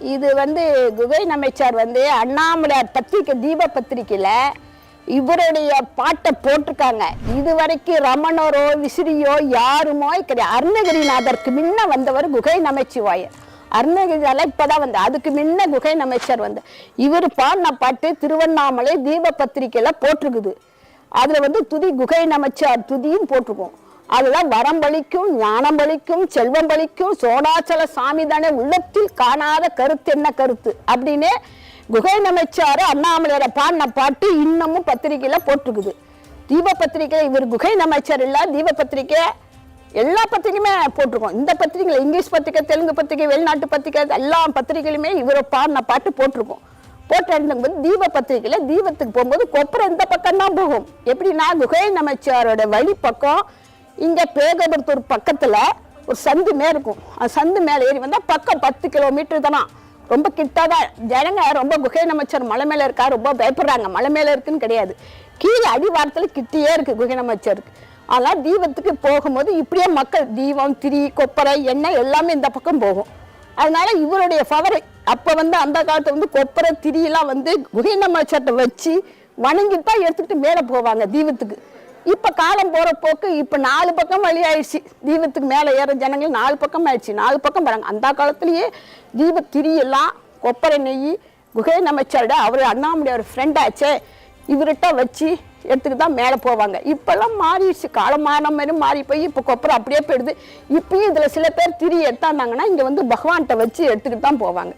இது வந்து குகை நமைச்சார் வந்து அண்ணாமலையார் பத்திரிக்கை தீப பத்திரிக்கையில் இவருடைய பாட்டை போட்டிருக்காங்க. இது வரைக்கும் ரமணரோ விசிறியோ யாருமோ கிடையாது. அருணகிரிநாதருக்கு முன்ன வந்தவர் குகை நமச்சிவாயர். அருணகிரியால இப்பதான் வந்து அதுக்கு முன்ன குகை நமைச்சர் வந்து. இவர் பாடின பாட்டு திருவண்ணாமலை தீப பத்திரிக்கையில் போட்டிருக்குது. அதில் வந்து துதி குகை நமைச்சார் துதியும் போட்டிருக்கோம். அதுதான் வரம் பலிக்கும் ஞானம் பலிக்கும் செல்வம் பலிக்கும் சோடாச்சல சாமி தானே உள்ளத்தில் காணாத கருத்து என்ன கருத்து? அப்படின்னு குகை நமைச்சாரு அண்ணாமலையோட பாடின பாட்டு இன்னமும் பத்திரிகையில போட்டிருக்குது. தீப பத்திரிக்கை இவர் குகை நமைச்சர் இல்ல தீப பத்திரிக்கை எல்லா பத்திரிகையுமே போட்டிருக்கோம். இந்த பத்திரிகையில் இங்கிலீஷ் பத்திரிக்கை தெலுங்கு பத்திரிக்கை வெளிநாட்டு பத்திரிக்கை எல்லா பத்திரிகையிலுமே இவரை பாடின பாட்டு போட்டிருக்கோம். போட்டிருந்தபோது தீப பத்திரிக்கையில் தீபத்துக்கு போகும்போது கொப்பரை இந்த பக்கம் தான் போகும். எப்படின்னா குகை நமச்சியாரோட வழி பக்கம் இங்கே பேகபுரத்தூர் பக்கத்தில் ஒரு சந்து மேலே இருக்கும். அந்த சந்து மேலே ஏறி வந்தால் பக்கம் பத்து கிலோமீட்டர் தானா? ரொம்ப கிட்ட தான் ஜனங்க ரொம்ப குகை நமச்சர் மலை மேலே இருக்கா ரொம்ப பயப்படுறாங்க. மலை மேலே இருக்குன்னு கிடையாது. கீழே அடிவாரத்தில் கிட்டேயே இருக்குது குகை நமச்சருக்கு ஆனால் தீபத்துக்கு போகும்போது இப்படியே மக்கள் தீபம் திரி கொப்பரை எண்ணெய் எல்லாமே இந்த பக்கம் போகும். அதனால இவருடைய ஃபவரை அப்போ வந்து அந்த காலத்தில் வந்து கொப்பரை திரியெல்லாம் வந்து குகை நமச்சர்ட்ட வச்சு வணங்கிட்டு தான் எடுத்துக்கிட்டு மேலே போவாங்க தீபத்துக்கு. இப்போ காலம் போகிற போக்கு இப்போ நாலு பக்கம் வழி ஆயிடுச்சு தீபத்துக்கு மேலே ஏற ஜனங்கள் நாலு பக்கம் ஆயிடுச்சு. நாலு பக்கம் வராங்க அந்த காலத்துலேயே தீப திரியெல்லாம் கொப்பரை நெய் குகை நமச்சரோட அவர் அண்ணாமலையோட ஃப்ரெண்ட் ஆச்சே. இவர்கிட்ட வச்சு எடுத்துக்கிட்டு தான் மேலே போவாங்க. இப்போல்லாம் மாறிடுச்சு. காலம் மாறின மாதிரி மாறி போய் இப்போ கொப்பரை அப்படியே போயிடுது. இப்பயும் இதில் சில பேர் திரி எடுத்தாந்தாங்கன்னா இங்கே வந்து பகவான்கிட்ட வச்சு எடுத்துக்கிட்டு தான் போவாங்க.